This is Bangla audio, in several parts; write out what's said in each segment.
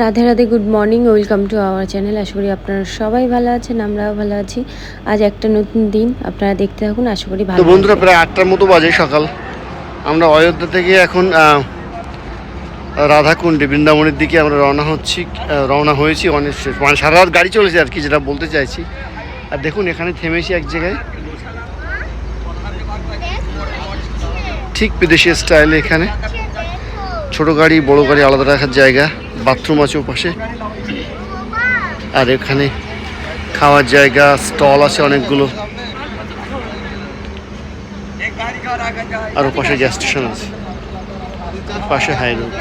Radhe Radhe good morning welcome to our channel আশা করি আপনারা সবাই ভালো আছেন আমরাও ভালো আছি। আজ একটা নতুন দিন আপনারা দেখতে থাকুন আশা করি ভালো বন্ধুরা প্রায় আটটার মতো বাজে সকাল। আমরা অযোধ্যা থেকে এখন রাধাকুণ্ডে বৃন্দাবনের দিকে আমরা রওনা হচ্ছি রওনা হয়েছি অনেক মানে সারা রাত গাড়ি চলেছে আর কি যেটা বলতে চাইছি। আর দেখুন এখানে থেমেছি এক জায়গায়। ঠিক বিদেশি স্টাইলে এখানে। ছোট গাড়ি বড় গাড়ি আলাদা রাখার জায়গা। বাথরুম আছে ওপাশে আর এখানে খাওয়ার জায়গা স্টল আছে অনেকগুলো আর ওপাশে গ্যাস স্টেশন আছে পাশে হাই রোড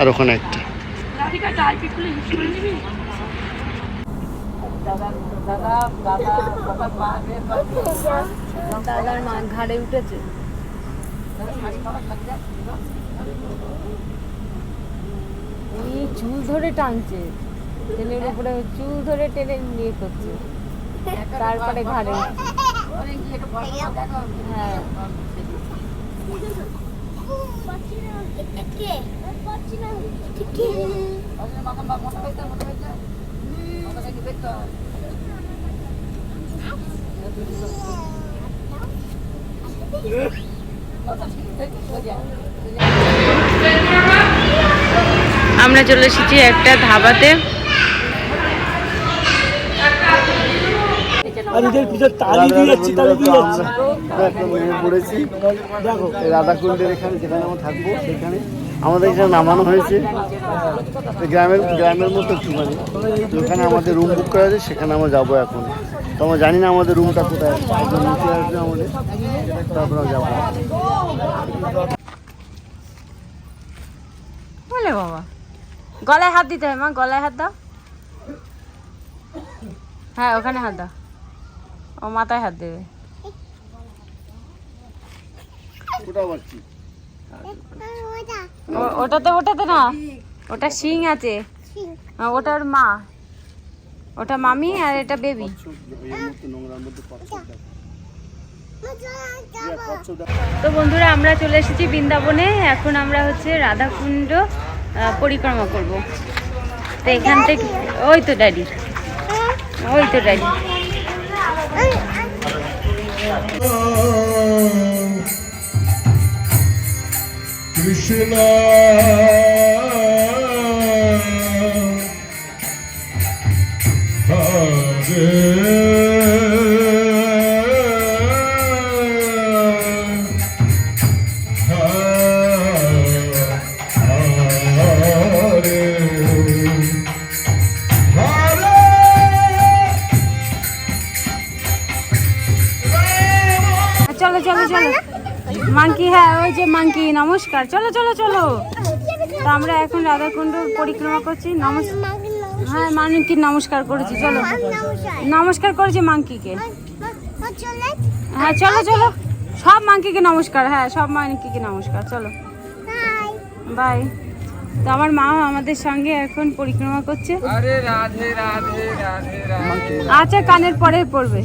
আর ওখানে একটা দাদার মা ঘাড়ে উঠেছে এই চুল ধরে টানছে। টেনের উপরে চুল ধরে টেনে নিয়ে করছে। তারপরে ঘাড়ে। হ্যাঁ। আমরা চলে এসেছি একটা ধাবাতে। আর এদের পিছনে তালি দিয়ে যাচ্ছি তালি দিয়ে যাচ্ছি। পড়েছি দেখো। রাধাকুণ্ডের এখানে যেখানে আমরা থাকব সেখানে আমাদের এখানে নামানো হয়েছে। গ্রামের গ্রামের মতো একটুখানি। তো আমাদের রুম বুক করা আছে সেখানে আমরা যাব এখন। আমরা জানি না আমাদের রুমটা কোথায় আছে। নিচে আসবে আমাদের। তারপর যাব। বলে বাবা। গলায় হাত দিতে হয় মা গলায় হাত দাও। হ্যাঁ ওখানে হাত দাও। ও মাথায় হাত দেবে। ওটাতে ওটাতে না। ওটা শিং আছে। হ্যাঁ, ওটা ওর মা। ওটা মামি আর এটা বেবি। তো বন্ধুরা আমরা চলে এসেছি বৃন্দাবনে। এখন আমরা হচ্ছে রাধাকুণ্ড পরিক্রমা করব। তো এখান থেকে ওই তো ড্যাডি। ওই তো ড্যাডি। Krishna হ্যাঁ যে মাঙ্কি নমস্কার। চলো চলো চলো। তো আমরা এখন রাধাকুণ্ড পরিক্রমা করছি। নমস্কার হ্যাঁ মাঙ্কি নমস্কার করেছি চলো। নমস্কার করেছি মাঙ্কিকে। হ্যাঁ চলো চলো। সব মাঙ্কিকে নমস্কার হ্যাঁ সব মাঙ্কিকে নমস্কার চলো। বাই। তো আমার মা আমাদের সঙ্গে এখন পরিক্রমা করছে। আচ্ছা কানের পরে পড়বে।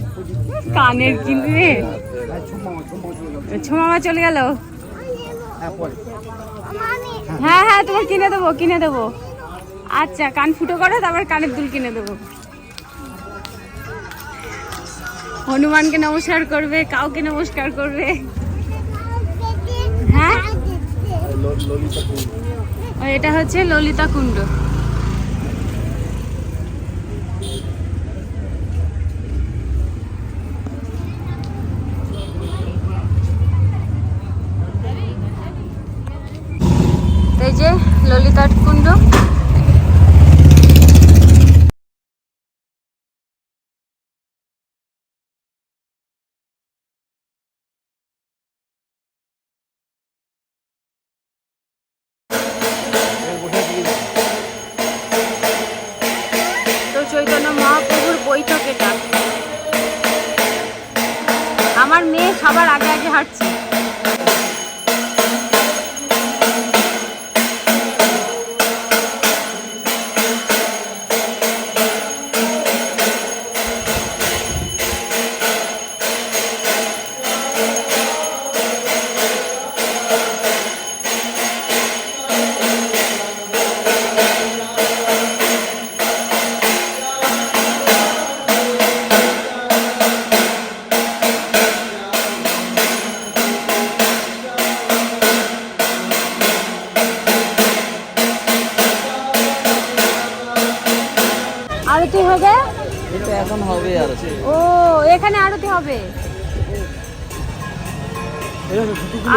কানের কিন্তু রে ছোমামা চলে গেল। হ্যাঁ হ্যাঁ তোমার কিনে দেবো কিনে দেবো। আচ্ছা কান ফুটো করো তারপর কানের দুল কিনে দেবো। হনুমানকে নমস্কার করবে কাউকে নমস্কার করবে। হ্যাঁ? ও, এটা হচ্ছে ললিতা কুণ্ড।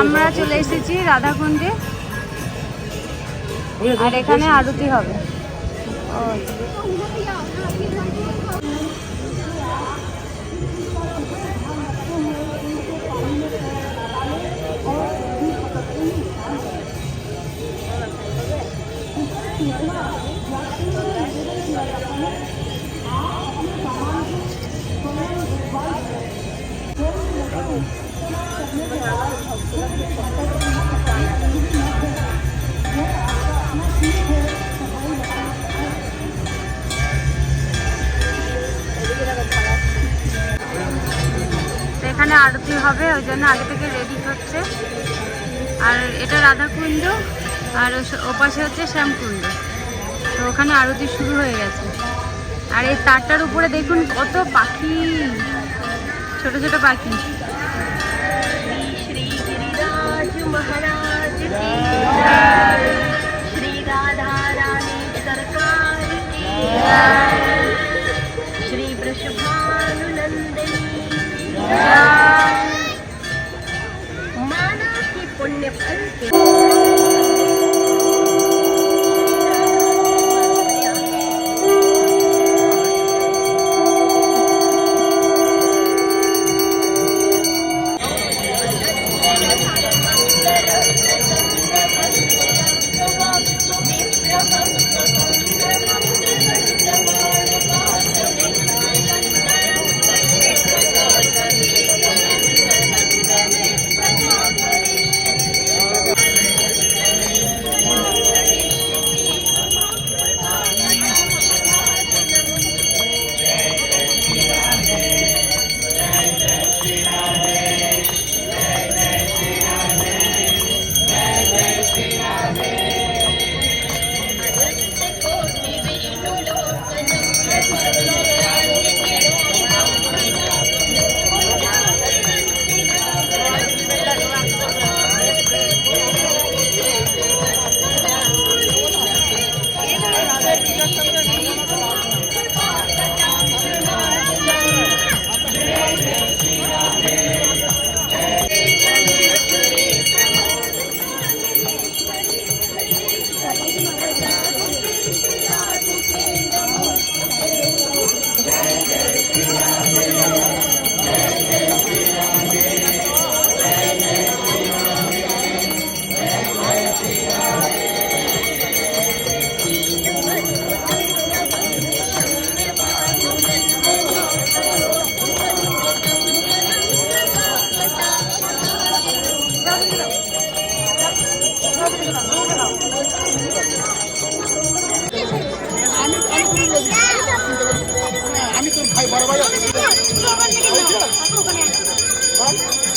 আমরা চলে এসেছি রাধাকুণ্ডে। আর এখানে আরতি হবে। ও। এখানে আরতি হবে, ওই জন্য আগে থেকে রেডি হচ্ছে আর এটা রাধাকুণ্ড, আর ওপাশে হচ্ছে শ্যামকুণ্ড। তো ওখানে আরতি শুরু হয়ে গেছে। আর এই তারটার উপরে দেখুন কত পাখি, ছোট ছোট পাখি। তো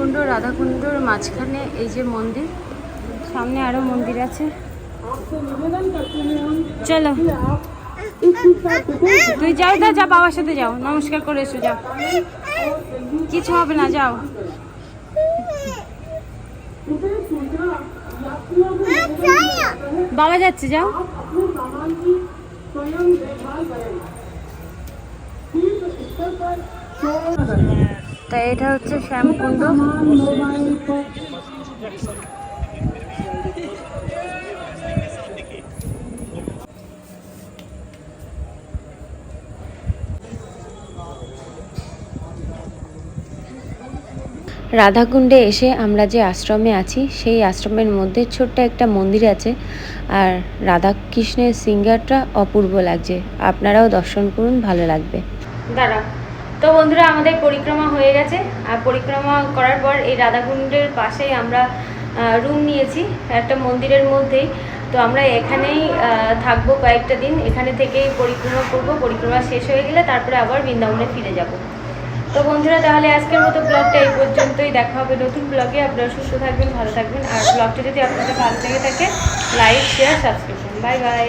শ্যামকুণ্ড রাধাকুণ্ডর মাঝখানে এই যে মন্দির, সামনে আরও মন্দির আছে। চলো। তুই যাও দা যা, বাবার সাথে যাও, নমস্কার করে এসো, যাও। কিছু হবে না, যাও। বাবা যাচ্ছে, যাও। তা এটা হচ্ছে শ্যামকুণ্ড। রাধাকুণ্ডে এসে আমরা যে আশ্রমে আছি সেই আশ্রমের মধ্যে ছোট্ট একটা মন্দির আছে। আর রাধাকৃষ্ণের সিঙ্গারটা অপূর্ব লাগছে। আপনারাও দর্শন করুন ভালো লাগবে। দাঁড়া তো বন্ধুরা, আমাদের পরিক্রমা হয়ে গেছে। আর পরিক্রমা করার পর এই রাধাকুণ্ডের পাশেই আমরা রুম নিয়েছি, একটা মন্দিরের মধ্যেই। তো আমরা এখানেই থাকব কয়েকটা দিন। এখানে থেকেই পরিক্রমা করব। পরিক্রমা শেষ হয়ে গেলে তারপরে আবার বৃন্দাবনে ফিরে যাব। তো বন্ধুরা, তাহলে আজকের মতো ব্লগটা এই পর্যন্তই। দেখা হবে নতুন ব্লগে আপনারা সুস্থ থাকবেন, ভালো থাকবেন। আর ব্লগটা যদি আপনাদের ভালো লেগে থাকে like share subscription bye bye